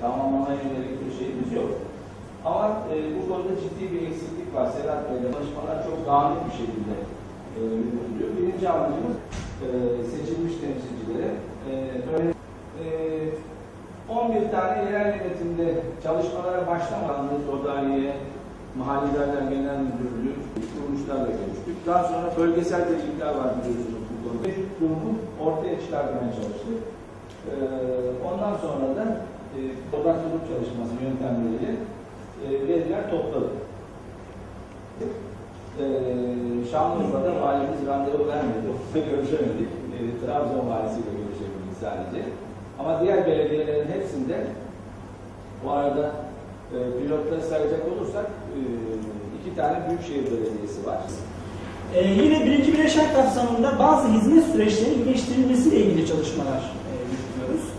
tamamlamaya yönelik bir şeyimiz yok. Ama e, bu konuda ciddi bir eksiklik var. Sedat Bey'le çalışmalar çok dağınık bir şekilde e, yürütülüyor. Birinci amacımız e, seçilmiş temsilcilere e, e, 11 tane yerel yönetimde çalışmalara başlamadan Odaiye, Mahallelerden Genel Müdürlüğü kuruluşlarla görüştük. Daha sonra bölgesel birlikler var biliyorsunuz bu konuda. Bir durumu ortaya çıkartmaya çalıştık. Ee, ondan sonra da e, odakçılık çalışması yöntemleriyle e, veriler topladık. E, Şanlıurfa'da valimiz randevu vermedi. Onunla görüşemedik. E, Trabzon valisiyle görüşebildik sadece. Ama diğer belediyelerin hepsinde bu arada e, pilotları sayacak olursak e, iki tane büyükşehir belediyesi var. Ee, yine birinci bileşen kapsamında bazı hizmet süreçlerinin iyileştirilmesiyle ilgili çalışmalar e, yürütüyoruz.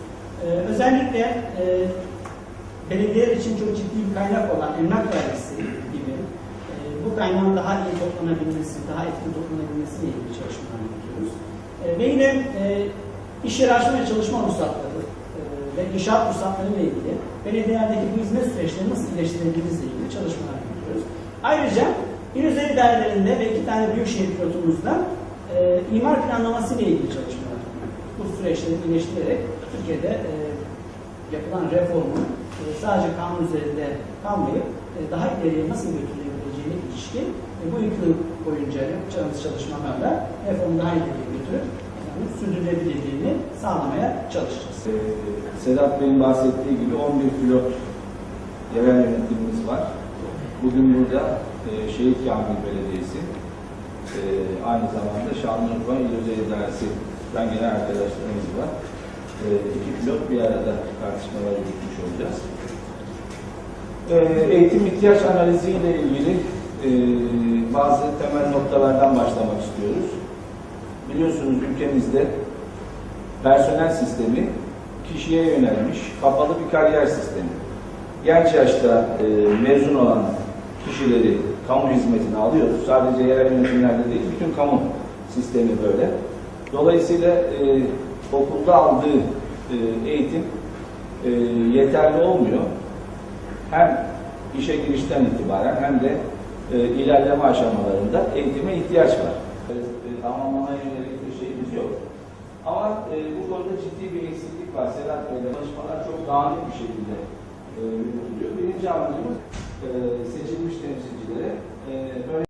Ee, özellikle e, belediyeler için çok ciddi bir kaynak olan emlak vergisi gibi e, bu kaynağın daha iyi toplanabilmesi, daha etkin toplanabilmesiyle ilgili çalışmalar yürütüyoruz. E, ve yine e, iş yeri açma ve çalışma ruhsatları e, ve inşaat ruhsatları ile ilgili belediyelerdeki bu hizmet süreçlerini nasıl iyileştirebiliriz ile ilgili çalışmalar yürütüyoruz. Ayrıca il özel idarelerinde ve iki tane büyükşehir pilotumuzda e, imar planlaması ile ilgili çalışmalar yapıyoruz. Bu süreçleri iyileştirerek Türkiye'de e, yapılan reformun e, sadece kanun üzerinde kalmayıp e, daha ileriye nasıl götürülebileceğine ilişkin e, bu yıl boyunca yapacağımız çalışmalarla reformu daha ileriye götürüp yani sürdürülebilirliğini sağlamaya çalışacağız. Ee, Sedat Bey'in bahsettiği gibi 11 pilot yerel yönetimimiz var. Bugün burada e, Şehit Kamil Belediyesi, e, aynı zamanda Şanlıurfa İl Özel İdaresi, ben genel arkadaşlarımız var. E, iki pilot bir arada tartışmalar yürütmüş olacağız. E, eğitim ihtiyaç analizi ile ilgili e, bazı temel noktalardan başlamak istiyoruz. Biliyorsunuz ülkemizde personel sistemi kişiye yönelmiş kapalı bir kariyer sistemi. Genç yaşta e, mezun olan kişileri kamu hizmetine alıyoruz. Sadece yerel yönetimlerde değil, bütün kamu sistemi böyle. Dolayısıyla e, okulda aldığı e, eğitim e, yeterli olmuyor. Hem işe girişten itibaren hem de e, ilerleme aşamalarında eğitime ihtiyaç var. E, tamamlamaya yönelik bir şeyimiz yok. Ama e, bu konuda ciddi bir eksiklik var. Sedat Bey'le çalışmalar çok dağınık bir şekilde e, yürütülüyor. Birinci amacımız e, seçilmiş temsilcilere e, böyle